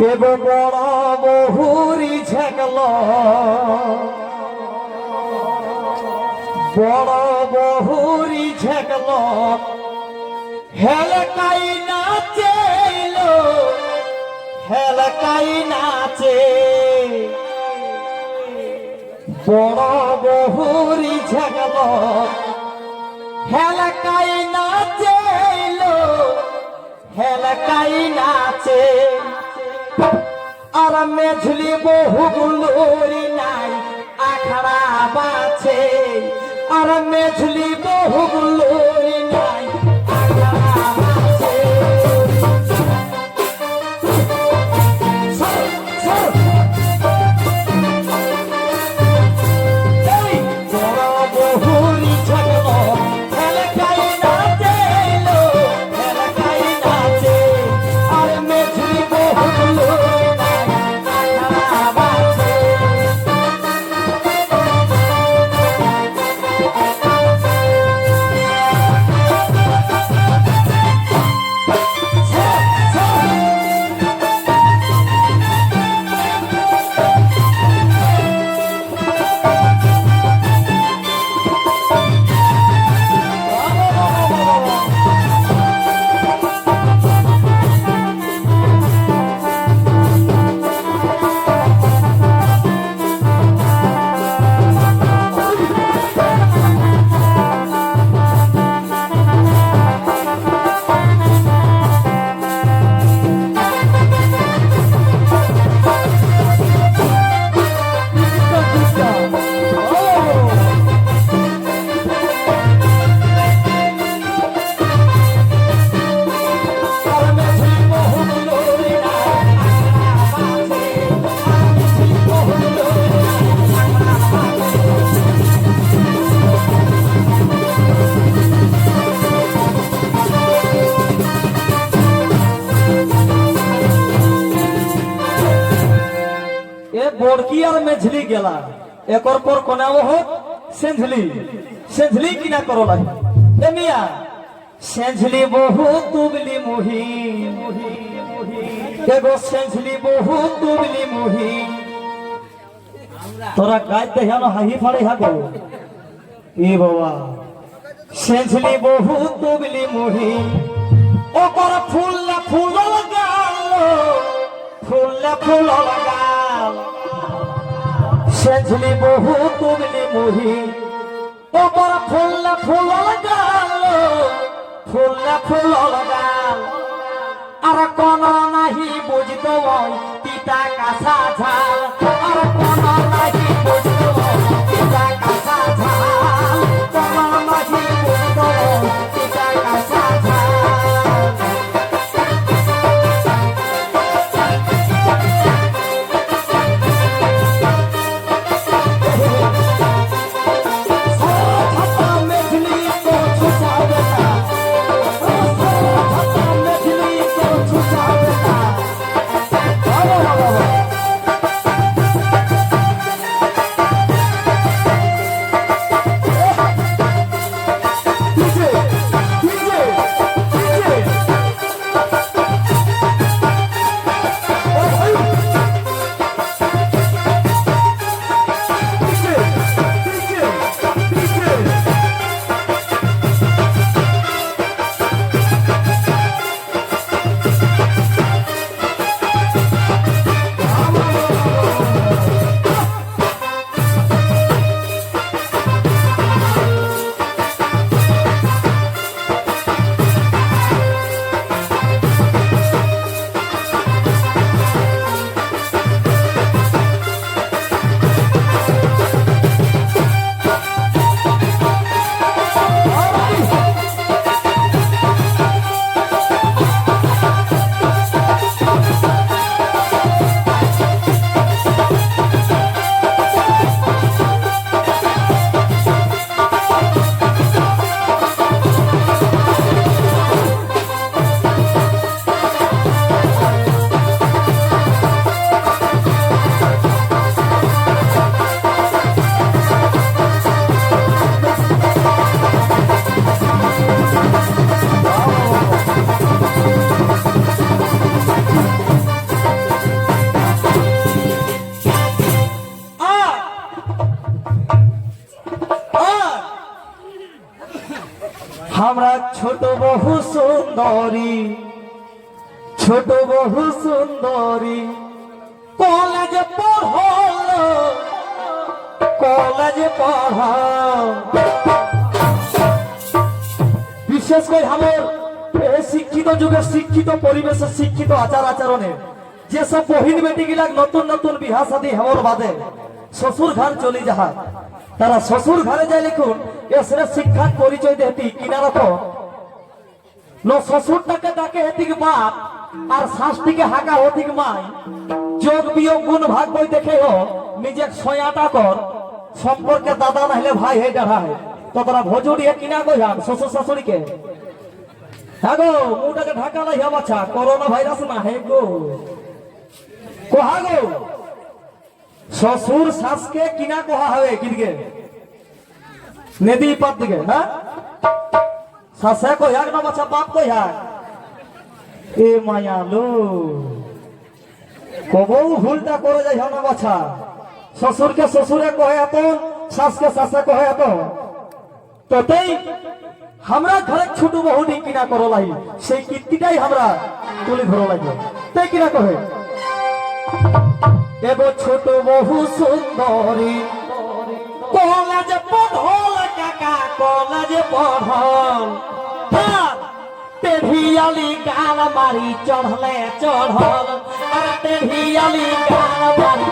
এব বড় বহুরি ঝেকল। বড় বহুরি ঝেকল। হেলকাই নাচে হেলকাই নাচে। বড় বহুরি ঝেকল। হেলকাই নাচে হেলকাই নাচে। আর মেঝলি বহুগুলোরি নাই আখড়া বাছে আর মেঝলি বহুগুলোরি নাই এ বড়কি আর মেঝলি গেলা। একর পর কোনা হোক সেঞ্ঝলি সেঞ্ঝলি কিনা করো লাগে। এ মিয়া বহু তুবলি মুহি এগো সেঞ্ঝলি বহু তুবলি মুহি। তোরা গাইতে হেন হাহি ফাড়ি হাগো। এ বাবা সেঞ্ঝলি বহু তুবলি মুহি। ওপর ফুল ফুল লাগাল ফুল ফুল সেঝলি বহু তুমলি মুহি। তোমার ফুল ফুল লাগাল ফুল ফুল লাগাল আর কোন নাহি বুঝতো পিতা কাছা ঝাল। আর কোন নাহি ছোট বহু সুন্দরী, ছোট বহু সুন্দরী। কলেজে পড়ল, কলেজে পড় বিশেষ করে আমার শিক্ষিত যুগের শিক্ষিত পরিবেশের শিক্ষিত আচার আচরণে, যেসব বহিন বেটি গিলাক নতুন নতুন বিহা শাদী হওয়ার বাদে শ্বশুর ঘর চলে যাহা। তারা শ্বশুর ঘরে যায় লিখুন শিক্ষার পরিচয় দেহতি কিনা রকম ন শ্বশুরটাকে ডাকে হেতিক বাপ, আর শাস্তিকে হাঁকা হতিক মাই। যোগ বিয়োগ গুণ ভাগ বই দেখে হো নিজে ছয়াটা কর। সম্পর্কে দাদা না হলে ভাই হে ডাহায় তো তারা ভজুরি হে কিনা কইহান শ্বশুর শাশুড়িকে। হ্যাঁ গো মুটাকে ঢাকা লাই হা বাচ্চা করোনা ভাইরাস না হে গো। কোহা গো শ্বশুর শাসকে কিনা কোহা হবে কিনকে নেদি পাত দিকে হ্যাঁ শাসে কইহাক না বাচ্চা বাপ কইহাক এ মায়ালো কবউ ভুলটা করে যাই না বাছা। শ্বশুরকে শ্বশুরে কহে এত শাসকে শাসে কহে এত তোতেই আমরা ঘরে ছোট বহুটি কিনা করো লাই। সেই কীর্তিটাই আমরা তুলে ধরো লাগবে তাই কিনা কহে? দেব ছোট বহু সুন্দরী। কলেজ পড়ল কাকা, কলেজ পড়ল তেভিয়ালি গান মারি, চড়লে চড়ল। আর তেভিয়ালি গান মারি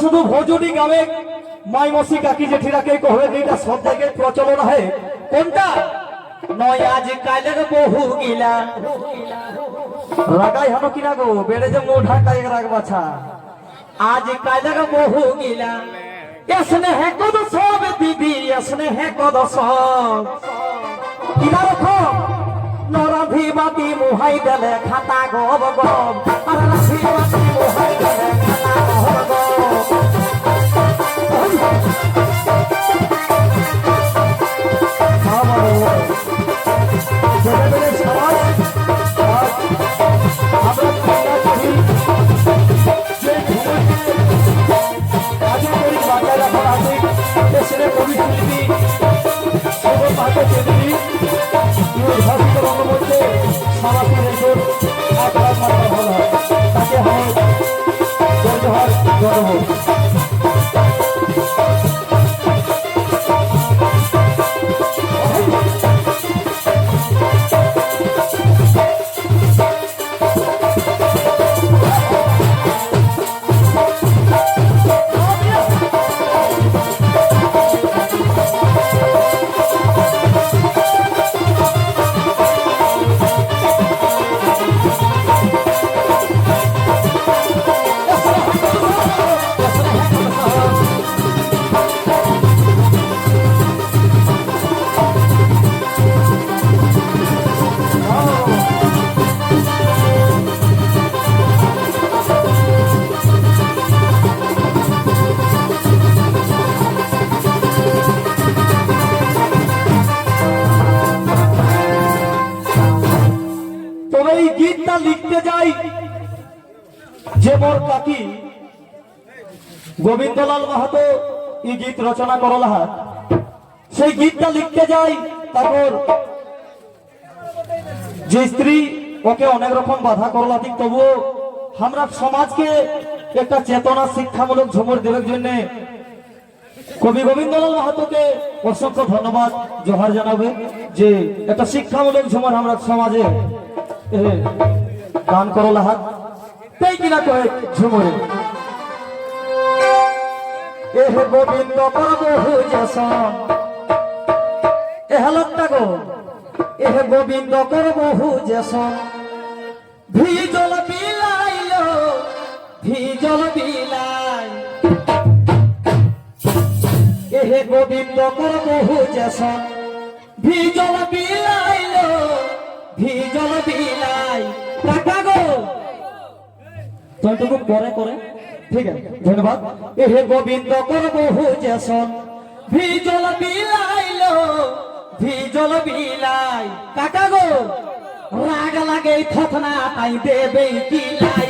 শুধু ভোজুনি গাবে। মাই মসি কাকি জেঠিরাকে কহবে যে এটা সব জায়গায় প্রচলন হয় কোনটা? নয় আজ কালের বহু গিলা। লাগাই হানো কিনা গো? বেড়ে যে মুখ ঢাকাই রাখবাছা আজ কালের বহু গিলা। এসনে হে কদ সব দিদি এসনে হে কদ সব। কিনা রকম নরাধি বাতি মুহাই দেলে খাতা গব গব। আর রাধি বাতি মুহাই দেলে খাতা গব গব। গীতটা লিখতে যাই। যে মোর কাকি, গোবিন্দলাল মাহাতো, এই গীত রচনা করল হাত। সেই গীতটা লিখতে যাই, তারপর যে স্ত্রী ওকে অনেক রকম বাধা করলা, ঠিক তবুও আমরা সমাজকে একটা চেতনা, শিক্ষামূলক ঝুমুর দেওয়ার জন্য কবি গোবিন্দলাল মাহাতোকে অসংখ্য ধন্যবাদ জোহার জানাবে যে একটা শিক্ষামূলক ঝুমুর আমরা সমাজে এ, দান করলা হাত তাই কিনা কয়ে? ঝুমুরে। এহ গোবিন্দ প্রভু যশন এ হালতটা গো এহ গোবিন্দ করবহু যেসন ভিজল বিলাইল ভিজল বিলাই এহ গোবিন্দ করবহু যেসন ভিজল বিলাইল ভিজল বিলাই তোটুকু পরে করে। ঠিক আছে, ধন্যবাদ। এহে গোবিন্দ করবহু যেসন ভিজল বিলাইল, ভিজল বিলাই কাকা গো, রাগ লাগে থতনা, তাই দেবে কি লাই?